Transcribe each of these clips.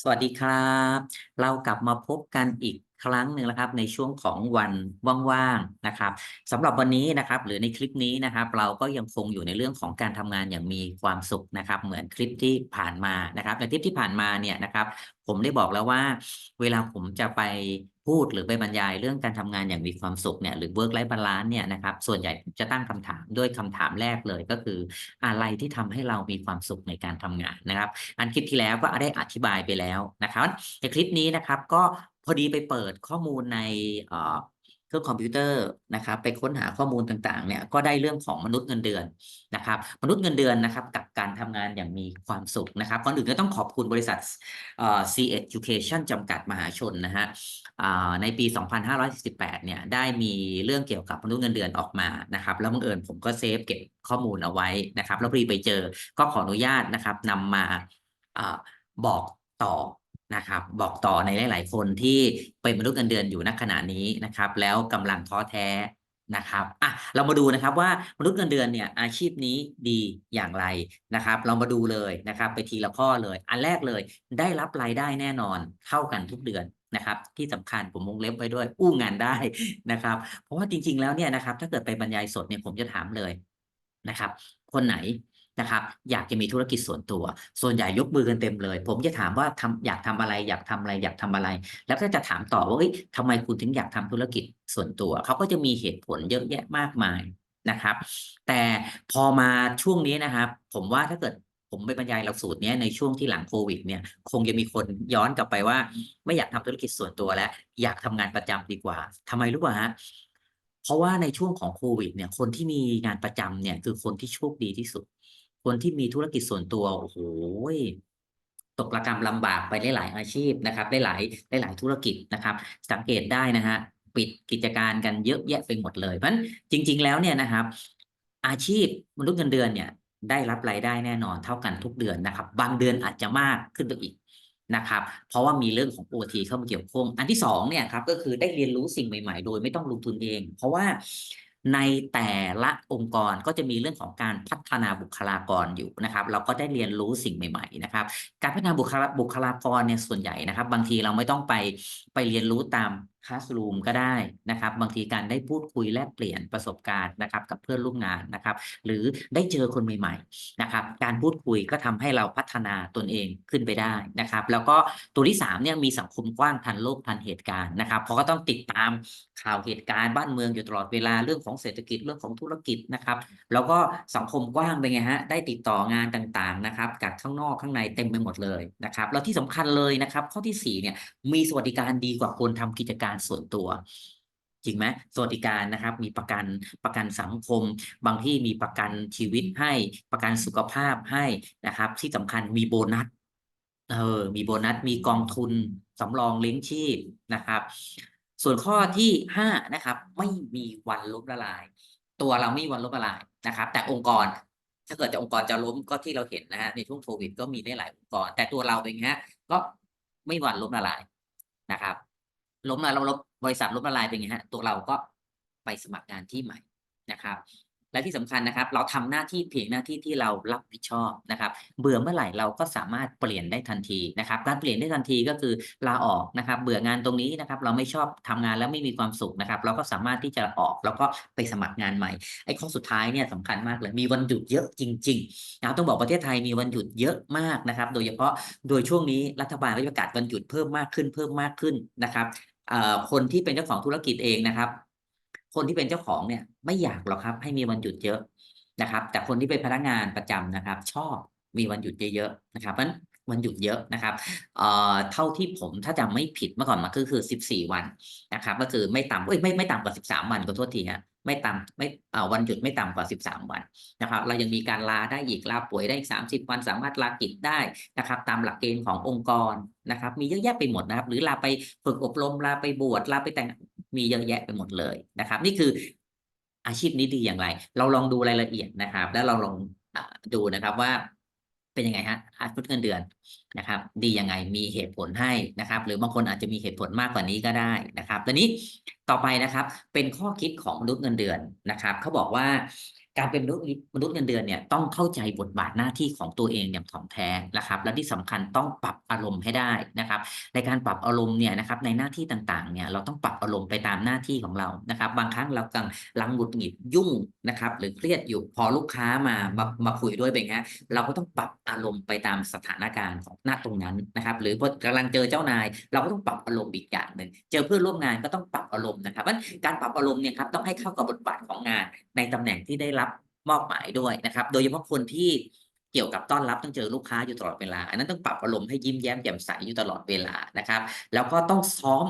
สวัสดีครับ เรากลับมาพบกันอีก ครั้งหนึ่งแล้วครับในช่วงของวันว่างๆนะครับสำหรับวันนี้นะครับหรือในคลิปนี้นะครับ เราก็ยังคงอยู่ในเรื่องของการทำงานอย่างมีความสุขนะครับ เหมือนคลิปที่ผ่านมานะครับ ในคลิปที่ผ่านมาเนี่ยนะครับ ผมได้บอกแล้วว่า เวลาผมจะไปพูดหรือไปบรรยายเรื่องการทำงานอย่างมีความสุขเนี่ยหรือ work life balance เนี่ยนะครับส่วนใหญ่จะตั้งคำถามด้วยคำถามแรกเลยก็คืออะไรที่ทำให้เรามีความสุขในการทำงานนะครับ อันคลิปที่แล้วก็ได้อธิบายไปแล้วนะครับในคลิปนี้นะครับก็ พอดีไปเปิดข้อมูลในเครื่องคอมพิวเตอร์นะครับไปค้นหาข้อมูลต่างๆเนี่ยก็ได้เรื่องของมนุษย์เงินเดือนนะครับ มนุษย์เงินเดือนนะครับกับการทำงานอย่างมีความสุขนะครับก่อนอื่นก็ต้องขอบคุณบริษัทเอ่อ C Education จำกัดมหาชนนะฮะอ่าในปี 2548 เนี่ยได้มีเรื่องเกี่ยวกับมนุษย์เงินเดือนออกมานะครับ แล้วบังเอิญผมก็เซฟเก็บข้อมูลเอาไว้นะครับ แล้วพอดีไปเจอก็ขออนุญาตนะครับนำมาอ่าบอกต่อ นะครับ บอกต่อในหลาย ๆ คนที่เป็นมนุษย์เงินเดือนอยู่ณขณะนี้นะครับ แล้วกำลังท้อแท้นะครับอะเรามาดูนะครับว่ามนุษย์เงินเดือนเนี่ยอาชีพนี้ดีอย่างไรนะครับ เรามาดูเลยนะครับ ไปทีละข้อเลย อันแรกเลยได้รับรายได้แน่นอนเท่ากันทุกเดือนนะครับ ที่สำคัญผมวงเล็บไว้ด้วยอู้งานได้นะครับ เพราะว่าจริง ๆ แล้วเนี่ยนะครับ ถ้าเกิดไปบรรยายสดเนี่ยผมจะถามเลยนะครับ คนไหน นะครับ อยากจะมีธุรกิจส่วนตัว ส่วนใหญ่ยกมือกันเต็มเลย ผมจะถามว่าทำอยากทำอะไร อยากทำอะไร อยากทำอะไร แล้วก็จะถามต่อว่าเอ้ยทำไมคุณถึงอยากทำธุรกิจส่วนตัว เขาก็จะมีเหตุผลเยอะแยะมากมายนะครับ แต่พอมาช่วงนี้นะครับ ผมว่าถ้าเกิดผมไปบรรยายหลักสูตรเนี้ยในช่วงที่หลังโควิดเนี่ยคงจะมีคนย้อนกลับไปว่า ไม่อยากทำธุรกิจส่วนตัวแล้ว อยากทำงานประจำดีกว่าทำไมรู้ป่ะฮะเพราะว่าในช่วงของโควิดเนี่ยคนที่มีงานประจำเนี่ยคือคนที่โชคดีที่สุด คนที่มีธุรกิจส่วนตัวโอ้โหตกระกำลำบากไปหลายๆอาชีพนะครับหลายได้หลายธุรกิจนะครับ สังเกตได้นะฮะปิดกิจการกันเยอะแยะไปหมดเลยเพราะฉะนั้นจริง ๆ แล้วเนี่ยนะครับ อาชีพมนุษย์เงินเดือนเนี่ยได้รับรายได้แน่นอนเท่ากันทุกเดือนนะครับ บางเดือนอาจจะมากขึ้นไปอีกนะครับ เพราะว่ามีเรื่องของ OT เข้ามาเกี่ยวข้องอันที่สองเนี่ยครับก็คือได้เรียนรู้สิ่งใหม่ ๆ โดยไม่ต้องลงทุนเอง เพราะว่า ในแต่ละองค์กรก็จะมีเรื่องของการพัฒนาบุคลากรอยู่นะครับ เราก็ได้เรียนรู้สิ่งใหม่ ๆ นะครับ การพัฒนาบุคลาบุคลากรเนี่ยส่วนใหญ่นะครับ บางทีเราไม่ต้องไปไปเรียนรู้ตามคลาสรูมก็ได้นะครับ บางทีการได้พูดคุยแลกเปลี่ยนประสบการณ์นะครับ กับเพื่อนร่วมงานนะครับ หรือได้เจอคนใหม่ ๆนะครับ การพูดคุยก็ทำให้เราพัฒนาตนเองขึ้นไปได้นะครับ แล้วก็ตัวที่สามเนี่ยมีสังคมกว้างทันโลกทันเหตุการณ์นะครับ เพราะก็ต้องติดตามข่าวเหตุการณ์บ้านเมืองอยู่ตลอดเวลาเรื่องของเศรษฐกิจเรื่องของธุรกิจนะครับ แล้วก็สังคมกว้างเป็นไงฮะได้ติดต่องานต่างๆนะครับจากข้างนอกข้างในเต็มไปหมดเลยนะครับแล้วที่สำคัญเลยนะครับ ข้อที่สี่เนี่ยมีสวัสดิการดีกว่าคนทำกิจการส่วนตัวจริงไหมสวัสดิการนะครับ มีประกันประกันสังคม บางที่มีประกันชีวิตให้ประกันสุขภาพให้นะครับ ที่สำคัญมีโบนัสเออมีโบนัสมีกองทุนสำรองเลี้ยงชีพนะครับ ส่วนข้อที่ห้านะครับ ไม่มีวันล้มละลาย ตัวเราไม่มีวันล้มละลายนะครับ แต่องค์กรถ้าเกิดจะองค์กรจะล้มก็ที่เราเห็นนะฮะในช่วงโควิดก็มีได้หลายองค์กร แต่ตัวเราเป็นไงฮะก็ไม่มีวันล้มละลายนะครับ ล้มละลายบริษัทล้มละลายเป็นไงฮะตัวเราก็ไปสมัครงานที่ใหม่นะครับ และที่สำคัญนะครับ เราทำหน้าที่เพียงหน้าที่ที่เรารับผิดชอบนะครับ เบื่อเมื่อไหร่เราก็สามารถเปลี่ยนได้ทันทีนะครับ การเปลี่ยนได้ทันทีก็คือลาออกนะครับ เบื่องานตรงนี้นะครับ เราไม่ชอบทำงานแล้วไม่มีความสุขนะครับ เราก็สามารถที่จะออกแล้วก็ไปสมัครงานใหม่ไอ้ข้อสุดท้ายเนี่ยสำคัญมากเลยมีวันหยุดเยอะจริงๆนะครับต้องบอกประเทศไทยมีวันหยุดเยอะมากนะครับ โดยเฉพาะโดยช่วงนี้รัฐบาลก็ประกาศวันหยุดเพิ่มมากขึ้นเพิ่มมากขึ้นนะครับเอ่อคนที่เป็นเจ้าของธุรกิจเองนะครับ คนที่เป็นเจ้าของเนี่ยไม่อยากหรอกครับ ให้มีวันหยุดเยอะนะครับ แต่คนที่เป็นพนักงานประจำนะครับ ชอบมีวันหยุดเยอะๆนะครับเพราะฉะนั้นวันหยุดเยอะนะครับเอ่อเท่าที่ผมถ้าจำไม่ผิดเมื่อก่อนมันก็คือสิบสี่วันนะครับ ก็คือไม่ต่ำเอ้ยไม่ไม่ต่ำกว่าสิบสามวันขอโทษทีฮะไม่ต่ำไม่เอ่อวันหยุดไม่ต่ำกว่าสิบสามวันนะครับ เรายังมีการลาได้อีกลาป่วยได้อีกสามสิบวันสามารถลากิจได้นะครับ ตามหลักเกณฑ์ขององค์กรนะครับ มีเยอะแยะไปหมดนะครับ หรือลาไปฝึกอบรมลาไปบวชลาไปแต่ง มีเยอะแยะไปหมดเลยนะครับ นี่คืออาชีพนี้ดีอย่างไร เราลองดูรายละเอียดนะครับ แล้วเราลองดูนะครับว่าเป็นยังไงฮะอาชีพเงินเดือนนะครับ ดียังไงมีเหตุผลให้นะครับ หรือบางคนอาจจะมีเหตุผลมากกว่านี้ก็ได้นะครับ ตอนนี้ต่อไปนะครับ เป็นข้อคิดของมนุษย์เงินเดือนนะครับเขาบอกว่า การเป็นมนุษย์มนุษย์เงินเดือนเนี่ยต้องเข้าใจบทบาทหน้าที่ของตัวเองอย่างถ่องแท้นะครับ และที่สำคัญต้องปรับอารมณ์ให้ได้นะครับ ในการปรับอารมณ์เนี่ยนะครับในหน้าที่ต่างๆเนี่ยเราต้องปรับอารมณ์ไปตามหน้าที่ของเรานะครับ บางครั้งเรากำลังหงุดหงิดยุ่งนะครับ หรือเครียดอยู่พอลูกค้ามามามาคุยด้วยเป็นไงฮะเราก็ต้องปรับอารมณ์ไปตามสถานการณ์ของณตรงนั้นนะครับ หรือพอกำลังเจอเจ้านาย เราก็ต้องปรับอารมณ์อีกอย่างหนึ่งเจอเพื่อนร่วมงานก็ต้องปรับอารมณ์นะครับเพราการปรับอารมณ์เนี่ยครับต้องให้เข้ากับบทบาทของงาน ในตำแหน่งที่ได้รับมอบหมายด้วยนะครับ โดยเฉพาะคนที่เกี่ยวกับต้อนรับต้องเจอลูกค้าอยู่ตลอดเวลา อันนั้นต้องปรับอารมณ์ให้ยิ้มแย้มแจ่มใสอยู่ตลอดเวลานะครับ แล้วก็ต้องซ้อม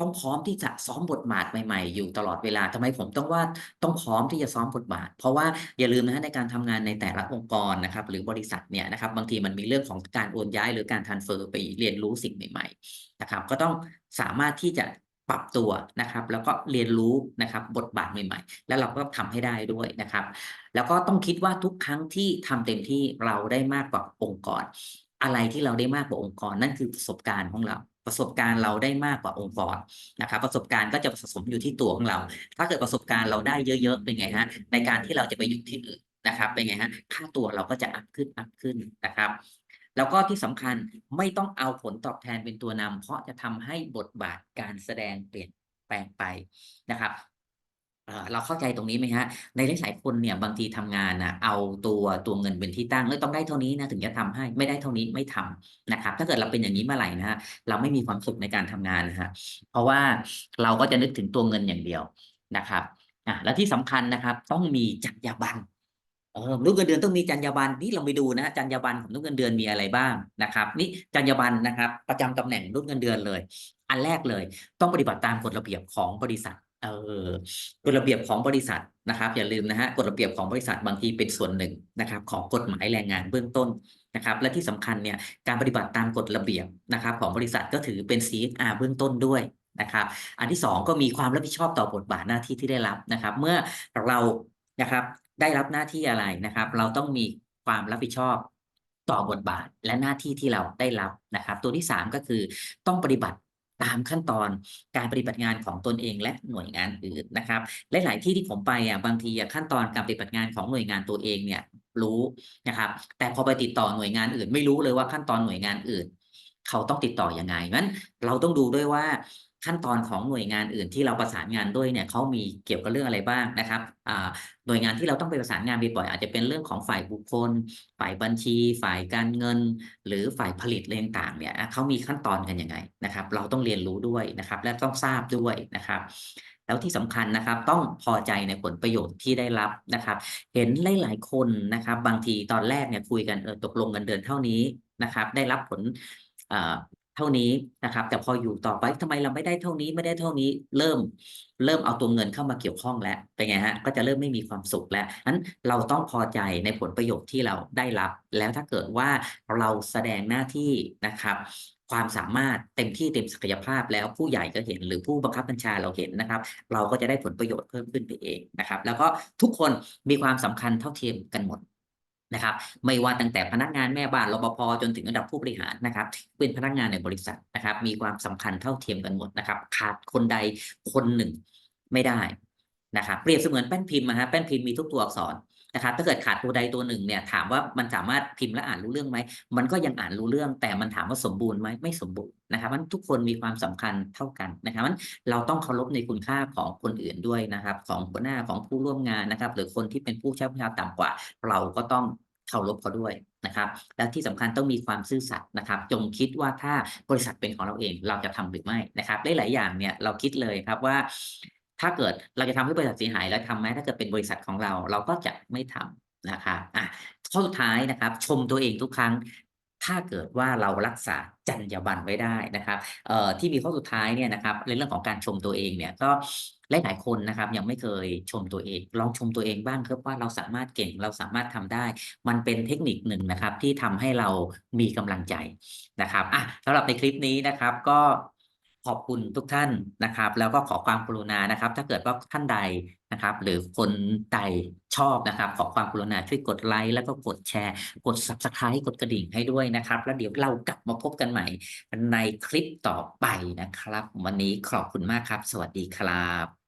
ต้องพร้อมที่จะซ้อมบทบาทใหม่ๆ อยู่ตลอดเวลาทำไมผมต้องว่าต้องพร้อมที่จะซ้อมบทบาท เพราะว่าอย่าลืมนะฮะในการทำงานในแต่ละองค์กรนะครับ หรือบริษัทเนี่ยนะครับบางทีมันมีเรื่องของการโอนย้าย หรือการทันเฟอร์ไปเรียนรู้สิ่งใหม่ ๆ นะครับ ก็ต้องสามารถที่จะ ปรับตัวนะครับ แล้วก็เรียนรู้นะครับบทบาทใหม่ ๆ แล้วเราก็ทำให้ได้ด้วยนะครับ แล้วก็ต้องคิดว่าทุกครั้งที่ทำเต็มที่เราได้มากกว่าองค์กร อะไรที่เราได้มากกว่าองค์กร นั่นคือประสบการณ์ของเราประสบการณ์เราได้มากกว่าองค์กรนะครับประสบการณ์ก็จะผสมอยู่ที่ตัวของเรา ถ้าเกิดประสบการณ์เราได้เยอะๆเป็นไงฮะในการที่เราจะไปอยู่ที่อื่นนะครับเป็นไงฮะค่าตัวเราก็จะอัพขึ้นอัพขึ้นนะครับ แล้วก็ที่สำคัญไม่ต้องเอาผลตอบแทนเป็นตัวนำเพราะจะทำให้บทบาทการแสดงเปลี่ยนแปลงไปนะครับเราเข้าใจตรงนี้ไหมฮะ ในหลายๆคนเนี่ยบางทีทำงานนะเอาตัวตัวเงินเป็นที่ตั้งเอ้ยต้องได้เท่านี้นะถึงจะทำให้ไม่ได้เท่านี้ไม่ทำนะครับ ถ้าเกิดเราเป็นอย่างนี้เมื่อไหร่นะฮะเราไม่มีความสุขในการทำงานนะฮะเพราะว่าเราก็จะนึกถึงตัวเงินอย่างเดียวนะครับอะและที่สำคัญนะครับต้องมีจรรยาบรรณ เออมนุษย์เงินเดือนต้องมีจรรยาบรรณนี่เราไปดูนะฮะจรรยาบรรณของมนุษย์เงินเดือนมีอะไรบ้างนะครับ นี่จรรยาบรรณนะครับ ประจำตำแหน่งมนุษย์เงินเดือนเลย อันแรกเลย ต้องปฏิบัติตามกฎระเบียบของบริษัทเออกฎระเบียบของบริษัทนะครับ อย่าลืมนะฮะกฎระเบียบของบริษัทบางทีเป็นส่วนหนึ่งนะครับ ของกฎหมายแรงงานเบื้องต้นนะครับ และที่สำคัญเนี่ยการปฏิบัติตามกฎระเบียบนะครับ ของบริษัทก็ถือเป็น CSR เบื้องต้นด้วยนะครับ อันที่สองก็มีความรับผิดชอบต่อบทบาทหน้าที่ที่ได้รับนะครับ เมื่อเรานะครับ ได้รับหน้าที่อะไรนะครับ เราต้องมีความรับผิดชอบต่อบทบาทและหน้าที่ที่เราได้รับนะครับ ตัวที่สามก็คือต้องปฏิบัติตามขั้นตอนการปฏิบัติงานของตนเองและหน่วยงานอื่นนะครับหลาย ๆ ที่ที่ผมไปอะบางทีขั้นตอนการปฏิบัติงานของหน่วยงานตัวเองเนี่ยรู้นะครับ แต่พอไปติดต่อหน่วยงานอื่น ไม่รู้เลยว่าขั้นตอนหน่วยงานอื่น เขาต้องติดต่อยังไงงั้นเราต้องดูด้วยว่า ขั้นตอนของหน่วยงานอื่นที่เราประสานงานด้วยเนี่ยเขามีเกี่ยวกับเรื่องอะไรบ้างนะครับหน่วยงานที่เราต้องไปประสานงานบ่อยๆอาจจะเป็นเรื่องของฝ่ายบุคคล ฝ่ายบัญชี ฝ่ายการเงิน หรือฝ่ายผลิตอะไรต่างเนี่ยเขามีขั้นตอนกันยังไงนะครับ เราต้องเรียนรู้ด้วยนะครับ และต้องทราบด้วยนะครับแล้วที่สำคัญนะครับต้องพอใจในผลประโยชน์ที่ได้รับนะครับ เห็นหลายๆคนนะครับ บางทีตอนแรกเนี่ยคุยกันเออตกลงกันเดือนเท่านี้นะครับ ได้รับผล ท่านี้นะครับ แต่พออยู่ต่อไปทำไมเราไม่ได้เท่านี้ไม่ได้เท่านี้ เริ่ม เริ่มเอาตัวเงินเข้ามาเกี่ยวข้องแล้วเป็นไงฮะก็จะเริ่มไม่มีความสุขแล้วนั้นเราต้องพอใจในผลประโยชน์ที่เราได้รับ แล้วถ้าเกิดว่าเราแสดงหน้าที่นะครับความสามารถเต็มที่เต็มศักยภาพแล้วผู้ใหญ่ก็เห็นหรือผู้บังคับบัญชาเราเห็นนะครับ เราก็จะได้ผลประโยชน์เพิ่มขึ้นไปเองนะครับ แล้วก็ทุกคนมีความสำคัญเท่าเทียมกันหมด นะครับ ไม่ว่าตั้งแต่พนักงานแม่บ้านรปภจนถึงระดับผู้บริหารนะครับ เป็นพนักงานในบริษัทนะครับ มีความสำคัญเท่าเทียมกันหมดนะครับ ขาดคนใดคนหนึ่งไม่ได้นะครับ เปรียบเสมือนแป้นพิมพ์นะฮะแป้นพิมพ์มีทุกตัวอักษร นะครับถ้าเกิดขาดตัวใดตัวหนึ่งเนี่ยถามว่ามันสามารถพิมพ์และอ่านรู้เรื่องไหมมันก็ยังอ่านรู้เรื่อง แต่มันถามว่าสมบูรณ์ไหมไม่สมบูรณ์นะครับมันทุกคนมีความสำคัญเท่ากันนะครับมันเราต้องเคารพในคุณค่าของคนอื่นด้วยนะครับ ของหัวหน้าของผู้ร่วมงานนะครับ หรือคนที่เป็นผู้ใช้บริกาต่ำกว่า เราก็ต้องเคารพเขาด้วยนะครับ และที่สำคัญต้องมีความซื่อสัตย์นะครับ จงคิดว่าถ้าบริษัทเป็นของเราเองเราจะทำหรือไม่นะครับหลายๆอย่างเนี่ยเราคิดเลยครับว่า ถ้าเกิดเราจะทำให้บริษัทเสียหายแล้วทำไหมถ้าเกิดเป็นบริษัทของเราเราก็จะไม่ทำนะครับอะข้อสุดท้ายนะครับ ชมตัวเองทุกครั้ง ถ้าเกิดว่าเรารักษาจรรยาบรรณไว้ได้นะครับเอ่อที่มีข้อสุดท้ายเนี่ยนะครับในเรื่องของการชมตัวเองเนี่ยก็หลายๆคนนะครับยังไม่เคยชมตัวเอง ลองชมตัวเองบ้างครับว่าเราสามารถเก่งเราสามารถทำได้ มันเป็นเทคนิคหนึ่งนะครับที่ทำให้เรามีกำลังใจนะครับอะสำหรับในคลิปนี้นะครับก็ ขอบคุณทุกท่านนะครับ แล้วก็ขอความกรุณานะครับ ถ้าเกิดว่าท่านใดนะครับ หรือคนใดชอบนะครับ ขอความกรุณาช่วยกดไลค์แล้วก็กดแชร์ กด Subscribe กดกระดิ่งให้ด้วยนะครับ แล้วเดี๋ยวเรากลับมาพบกันใหม่ในคลิปต่อไปนะครับ วันนี้ขอบคุณมากครับ สวัสดีครับ